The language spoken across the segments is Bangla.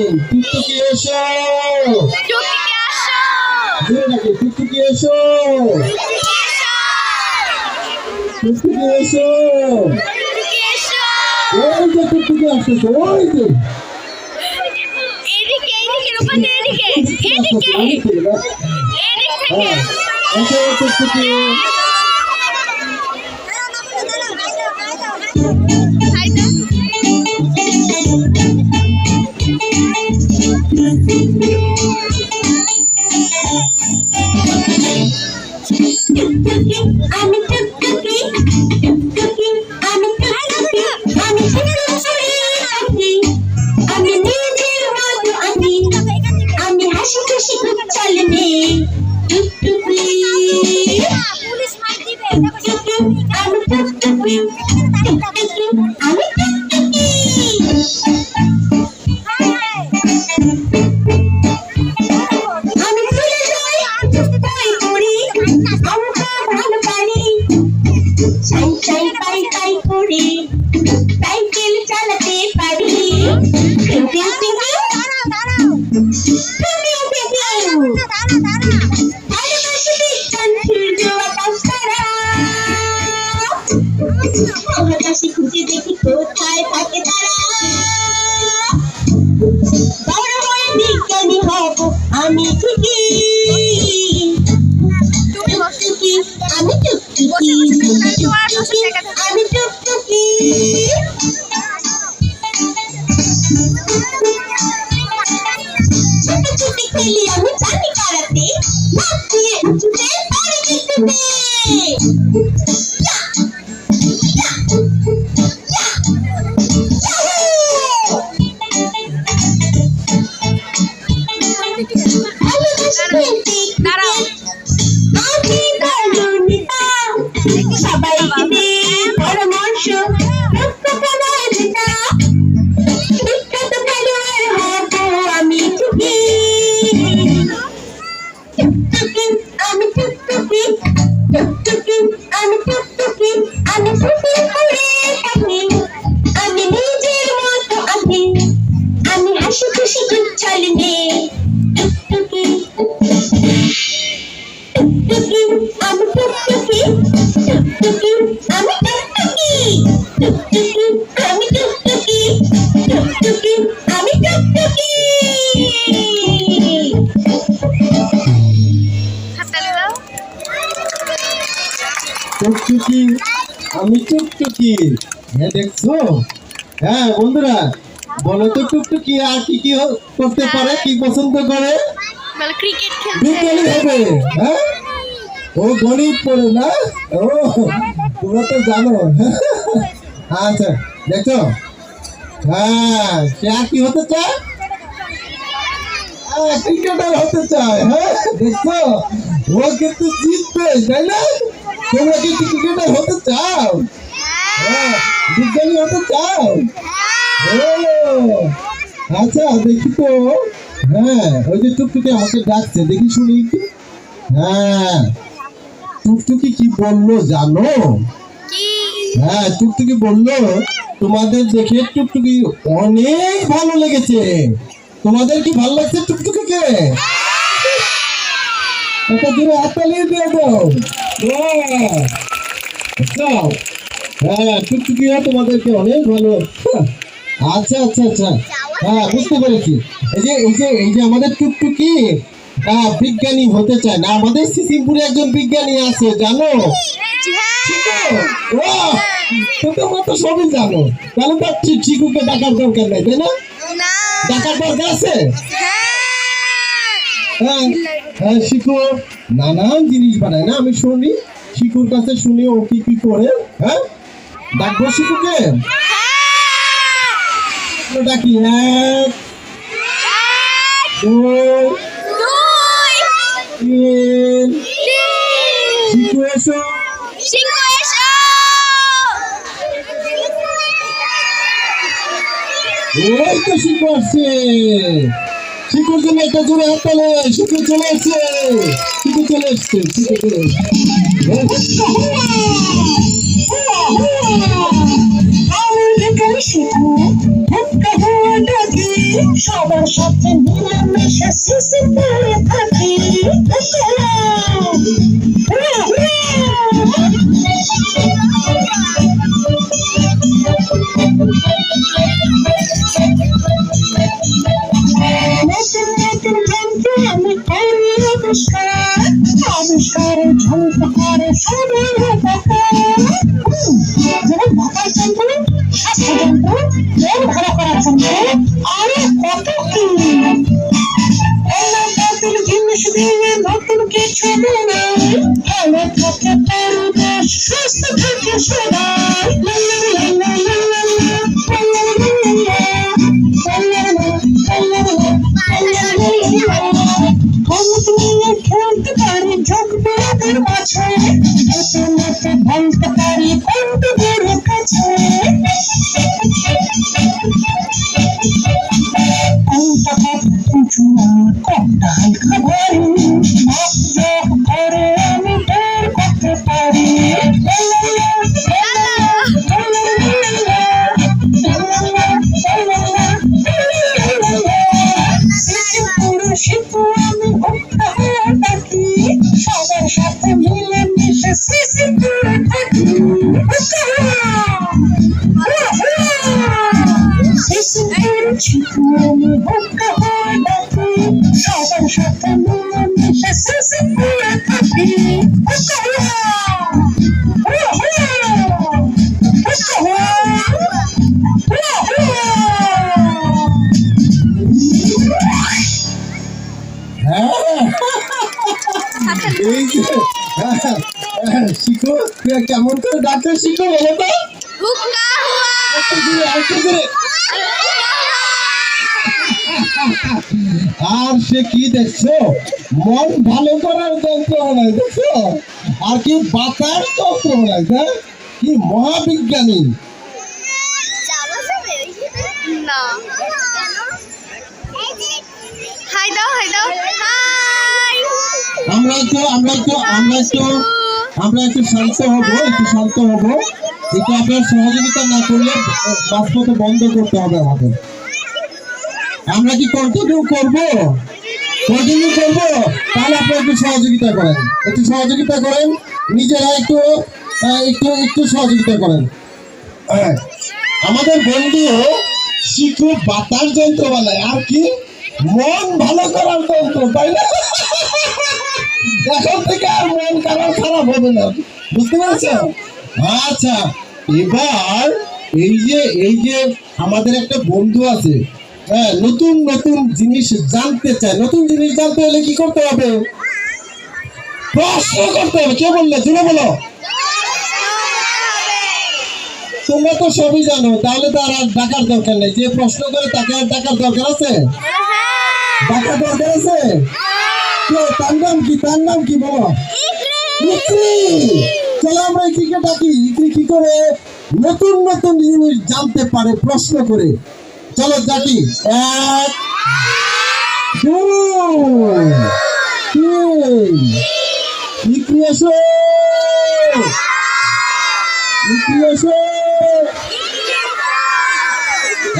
টুকটুকি এসো টুকটুকি আসো জোরে নাকি টুকটুকি এসো টুকটুকি এসো টুকটুকি এসো ওই যে টুকটুকি আসতেছে ওই যে এদিকে এদিকে রূপাতে এদিকে এদিকে এদিক থেকে হ্যাঁ এসো টুকটুকি আমি 别别别击咋了咋了。টুকটুকি হ্যাঁ দেখছ? হ্যাঁ বন্ধুরা বলো তো টুকটুকি আর কি কি করতে পারে কি পছন্দ করে? ক্রিকেট খেলতে। হবে হ্যাঁ? ও গণিত পড়ে না? ও তোমরা তো জানো। আচ্ছা দেখো হ্যাঁ সে আর কি হতে চায়? ক্রিকেটার হতে চায় হ্যাঁ? দেখছ? ও কিন্তু জিতবে তাই না? তোমরা কিন্তু ক্রিকেটার হতে চাও? হ্যাঁ বিজ্ঞানী হতে চাও আচ্ছা দেখি তো। হ্যাঁ ওই যে টুকটুকি আমাকে ডাকছে দেখি শুনি একটু। হ্যাঁ টুকটুকি কি বলল জানো? হ্যাঁ টুকটুকি বলল তোমাদের দেখে টুকটুকি অনেক ভালো লেগেছে। তোমাদের কি ভালো লাগছে টুকটুকিকে একটা জোরে হাততালি দিয়ে দাও। হ্যাঁ। আচ্ছা হ্যাঁ টুকটুকিরা তোমাদেরকে অনেক ভালো। আচ্ছা আচ্ছা আচ্ছা। হ্যাঁ বুঝতে পেরেছি। এই যে এই যে এই যে আমাদের টুকটুকি বিজ্ঞানী হতে চায় না। আমাদের সিসিমপুরে একজন বিজ্ঞানী আছে জানো! তো তোমরা তো সবই জানো। তাহলে তো শিকুকে ডাকার দরকার নাই তাই না? ডাকার দরকার আছে? হ্যাঁ। হ্যাঁ হ্যাঁ শিখু। নানান জিনিস বানায় না আমি শুনি। শিকুর কাছে শুনি ও কি কি করে হ্যাঁ? ডাকবো শিকুকে ডাকি এক, দুই, তিন। শিখু এসো। শিখু চলে আসছে। শিখু চলে আসছে শিখু চলে আসছে সবার সাথে মিলেমিশে শিশু করে থাকি নতুন পারি ঝোঁকবাদের মাঝে হাতে নাতে বলতে পারি সবার সাথে মিলে মিশে সিসি পুরো থাকি শিখো কেমন করে ডাক্তার শিখো বলো তো হুক্কা হুয়া একটু দূরে, একটু দূরে। আর সে কি দেখছ? মন ভালো করার যন্ত্র বানায় দেখছ? আর কি বাতার যন্ত্র বানায় হ্যাঁ? কি মহাবিজ্ঞানী। না। হাই দাও হাই দাও। হাই। আমরা একটু আমরা একটু আমরা একটু আমরা একটু শান্ত হব একটু শান্ত হব। একটু আপনার সহযোগিতা না করলে বন্ধ করতে হবে আমাদের। আমরা কি কন্টিনিউ করব? কন্টিনিউ করব, তাহলে আপনি একটু সহযোগিতা করেন। একটু সহযোগিতা করেন, নিজেরা একটু একটু একটু সহযোগিতা করেন। হ্যাঁ আমাদের বন্ধু শিখু বাতাস যন্ত্র বানায়, আর কি? মন ভালো করার যন্ত্র, তাই না? এখন থেকে আর মন খারাপ খারাপ হবে না। বুঝতে পারছেন? আচ্ছা এবার এই যে এই যে আমাদের একটা বন্ধু আছে হ্যাঁ নতুন নতুন জিনিস জানতে চায়। নতুন জিনিস জানতে হলে কি করতে হবে? প্রশ্ন করতে হবে। কে বললে? জুড়ে বলো। তোমরা তো সবই জানো। তাহলে তো আর ডাকার দরকার নেই। যে প্রশ্ন করে তাকে আর ডাকার দরকার আছে? ডাকার দরকার আছে? তার নাম কি? তার নাম কি? বলো। চলো আমরা ইকরিকে ডাকি। ইকরি কি করে? নতুন নতুন জিনিস জানতে পারে, প্রশ্ন করে। চলো ডাকি এক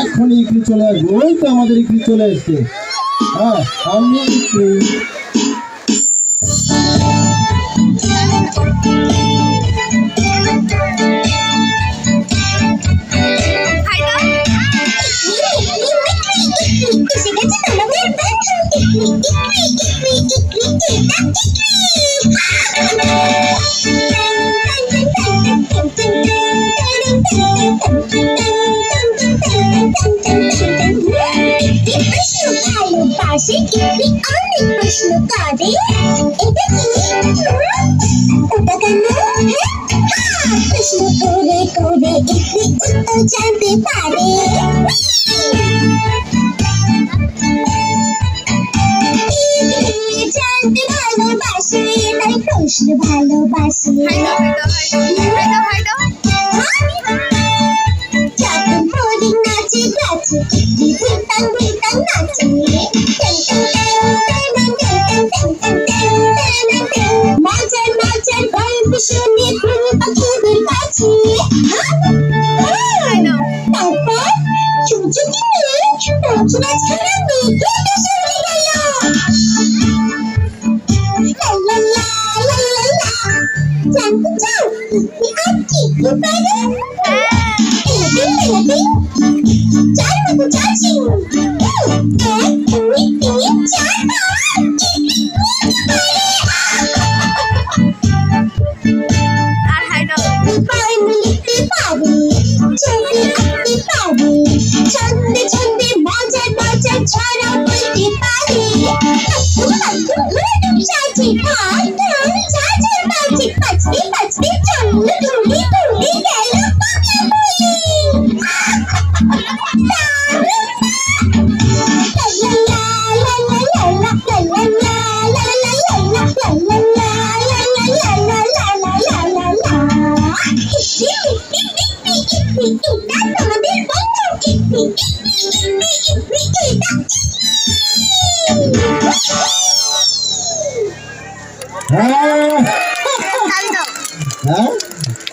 এখন ইকরি চলে ওই তো আমাদের ইকরি চলে এসছে হ্যাঁ আমি ভালোবাসে বোরিং নাচে গাছে কি ঘুরতাম ঘুরতাম নাচে হ্যাঁ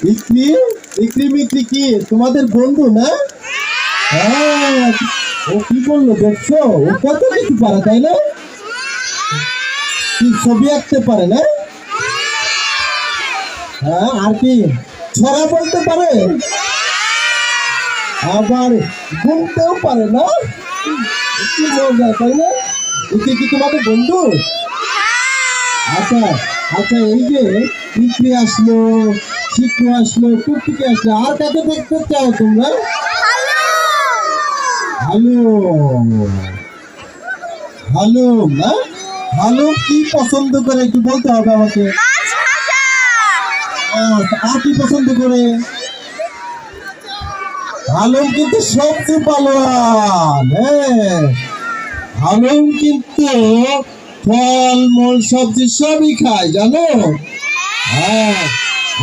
বিক্রি বিক্রি বিক্রি কি তোমাদের বন্ধু না হ্যাঁ ও কি বলল দেখছ ও কত কিছু পারে তাই না কি ছবি আঁকতে পারে না হ্যাঁ আর কি ছড়া বলতে পারে আবার ঘুমতেও পারে না কি মজা তাই না কি তোমাদের বন্ধু আচ্ছা আচ্ছা এই যে পিঁপড়ে আসলো শিকু আসলো টুকটুকি আসলো আর কাকে দেখতে চাও তোমরা? হ্যালো! হ্যালো! না? হ্যালো কি পছন্দ করে একটু বলতে হবে আমাকে। আহ, আর কি পছন্দ করে? আলম কিন্তু সবচেয়ে পালোয়ান হ্যাঁ। আলম কিন্তু ফল মূল সবজি সবই খায় জানো? হ্যাঁ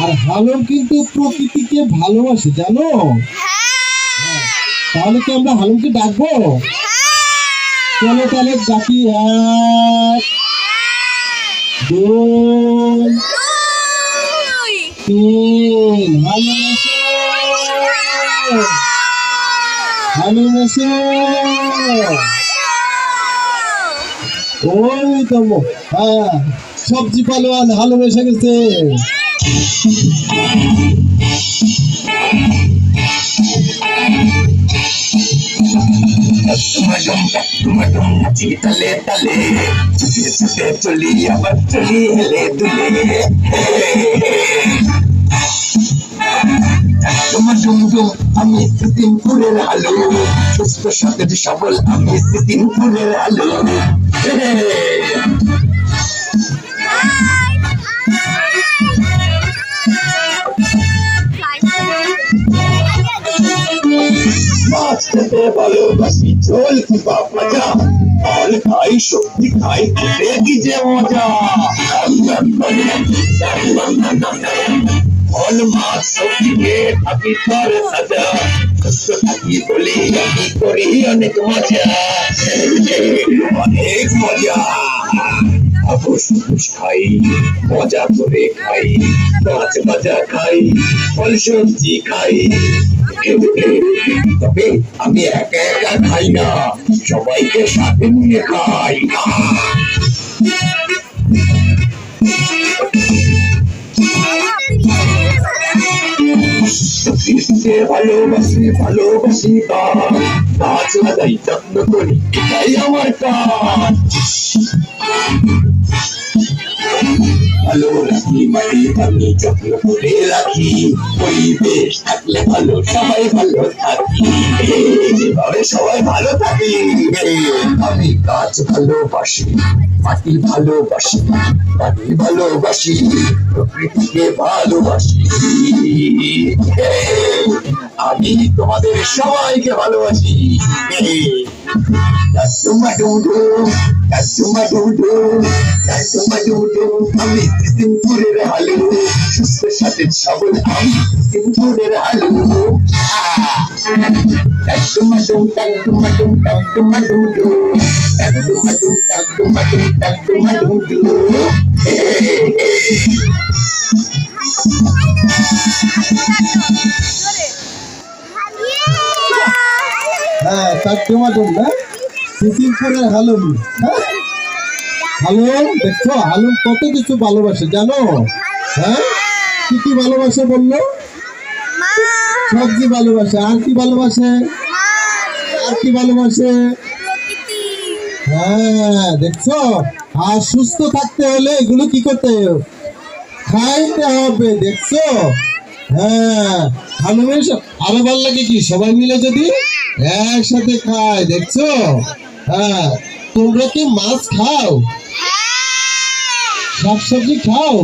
আর হালম কিন্তু প্রকৃতিকে ভালোবাসে জানো? হ্যাঁ, তাহলে কি আমরা হালুমকে ডাকবো? চলো তাহলে ডাকি এক দুই ওই তো হ্যাঁ সবজি পালোয়ান এসে গেছে। তলে তলে ছুটে ছুটে চলি আবার চলি মাছ ভালোবাসি ঝোল কি বাপ মজা খাই সবজি খাই খেতে কি যে মজা। সবজি খেয়ে থাকি তোর সাজা আমি করি অনেক মজা অনেক মজা হাবুস খাই মজা করে খাই মাছ ভাজা খাই ফল সবজি খাই তবে আমি একা একা খাই না, সবাইকে সাথে নিয়ে খাই দিতে ভালোবাসি ভালোবাসি গাছ লাগাই যত্ন করি এটাই আমার কাজ। ভালো রাখি মাটি আমি যত্ন করে রাখি পরিবেশ থাকলে ভালো সবাই ভালো থাকি এভাবে সবাই ভালো থাকি আমি গাছ ভালোবাসি মাটি ভালোবাসি পানি ভালোবাসি প্রকৃতিকে ভালোবাসি আমি তোমাদের সবাইকে ভালোবাসি। Duma dudu, duma dudu, duma dudu, আমি সিম্পুরের আলু সুস্থ সাথে সবল আমি সিম্পুরের আলু Duma dum, duma dum, duma dudu, duma dum, duma dum, duma dudu. হ্যাঁ চারটে মাটন না সিসিমপুরের হালুম হ্যাঁ? হালুম, দেখছ, হালুম কত কিছু ভালোবাসে, জানো? হ্যাঁ? কি কি ভালোবাসে বলল? সবজি ভালোবাসে, আর কি ভালোবাসে? আর কি ভালোবাসে? হ্যাঁ দেখছ? আর সুস্থ থাকতে হলে এগুলো কি করতে? খাইতে হবে, দেখছ? হ্যাঁ সব- আরও ভালো লাগে কি? সবাই মিলে যদি একসাথে খায় দেখছ? হ্যাঁ তোমরা কি মাছ খাও? শাকসবজি খাও?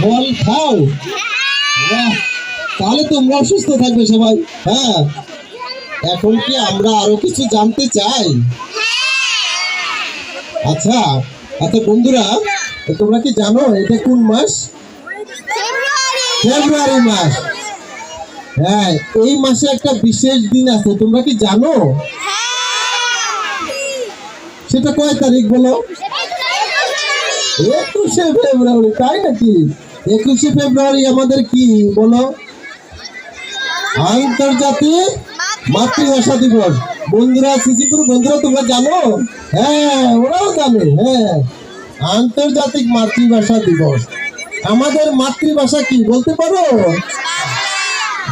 ফল খাও? বাহ, তাহলে তোমরা সুস্থ থাকবে সবাই হ্যাঁ? এখন কি আমরা আরও কিছু জানতে চাই? আচ্ছা আচ্ছা বন্ধুরা তোমরা কি জানো এটা কোন মাস? ফেব্রুয়ারি মাস। হ্যাঁ এই মাসে একটা বিশেষ দিন আছে, তোমরা কি জানো? সেটা কয় তারিখ বলো? একুশে ফেব্রুয়ারি, তাই নাকি? একুশে ফেব্রুয়ারি আমাদের কি, বলো? আন্তর্জাতিক মাতৃভাষা দিবস। বন্ধুরা, সিসিপুর বন্ধুরা, তোমরা জানো? হ্যাঁ ওরাও জানে হ্যাঁ। আন্তর্জাতিক মাতৃভাষা দিবস। আমাদের মাতৃভাষা কি বলতে পারো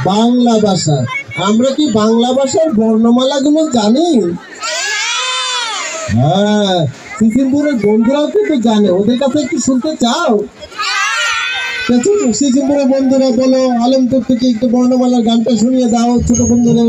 বাংলা ভাষা আমরা কি বাংলা ভাষার বর্ণমালা গুলো জানি হ্যাঁ সিসিমপুরের বন্ধুরাও কিন্তু জানে ওদের কাছে একটু শুনতে চাও সিসিমপুরের বন্ধুরা বলো আলমপুর থেকে একটু বর্ণমালার গানটা শুনিয়ে দাও ছোট বন্ধুদের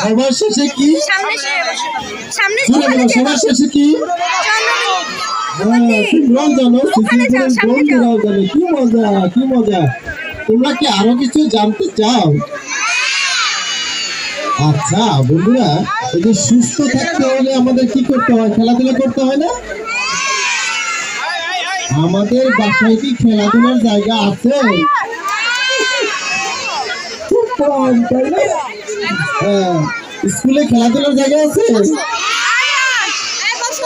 সবার শেষে কি সবার শেষে মজা কি মজা। তোমরা কি আরও কিছু জানতে চাও? আচ্ছা বন্ধুরা এই যে সুস্থ থাকতে হলে আমাদের কি করতে হয়? খেলাধুলা করতে হয় না? আমাদের বাসায় কি খেলাধুলার জায়গা আছে? হ্যাঁ, স্কুলে খেলাধুলার জায়গা আছে?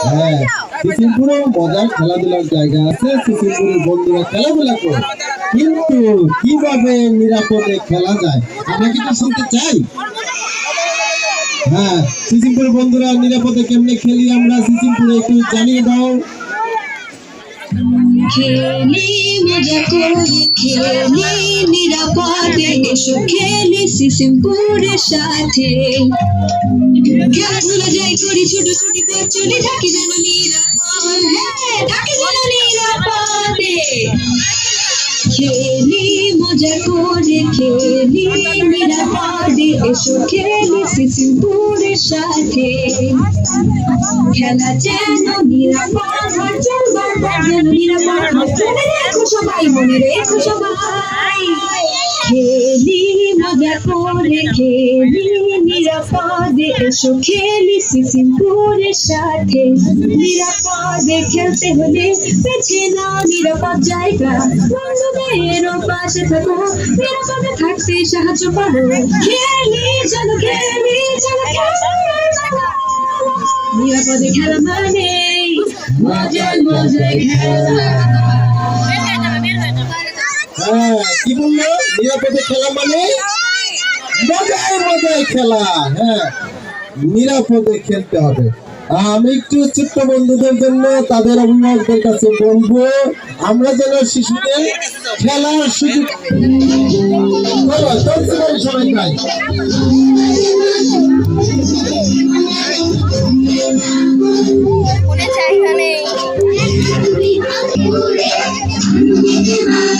হ্যাঁ সিসিমপুরে মজার খেলাধুলার জায়গা আছে। সিসিমপুরের বন্ধুরা খেলাধুলা করে। কিন্তু কীভাবে নিরাপদে খেলা যায়? আমরা কি শুনতে চাই? হ্যাঁ সিসিমপুর বন্ধুরা, নিরাপদে কেমনে খেলি আমরা সিসিমপুরে একটু জানিয়ে দাও। খেলি খেলি, নিরাপদে এসো খেলি সিসিমপুরের সাথে। খেলাধুলা যাই ছোট এসো খেলি সিসিমপুরের সাথে। খেলা যেন নিরাপদ হয় যেন নিরাপদ হয়। মনে রেখো সবাই, মনে রেখো সবাই। খেলি মজা করে খেলি নিরাপদে এসো খেলি সিসিমপুরের সাথে। নিরাপদে খেলতে হলে বেছে নাও নিরাপদ জায়গা। বন্ধুদেরও পাশে থাকো নিরাপদে থাকতে সাহায্য করো। খেলি যেন খেলি যেন নিরাপদে খেলা মানে মজার মজার খেলা। হ্যাঁ কি বলল? নিরাপদে খেলা মানে? মজায় মজায় খেলা হ্যাঁ। নিরাপদে খেলতে হবে। আমি একটু ছোট্ট বন্ধুদের জন্য তাদের অভিভাবকদের কাছে বলব, আমরা যেন শিশুদের খেলার সুযোগ সবাই তাই?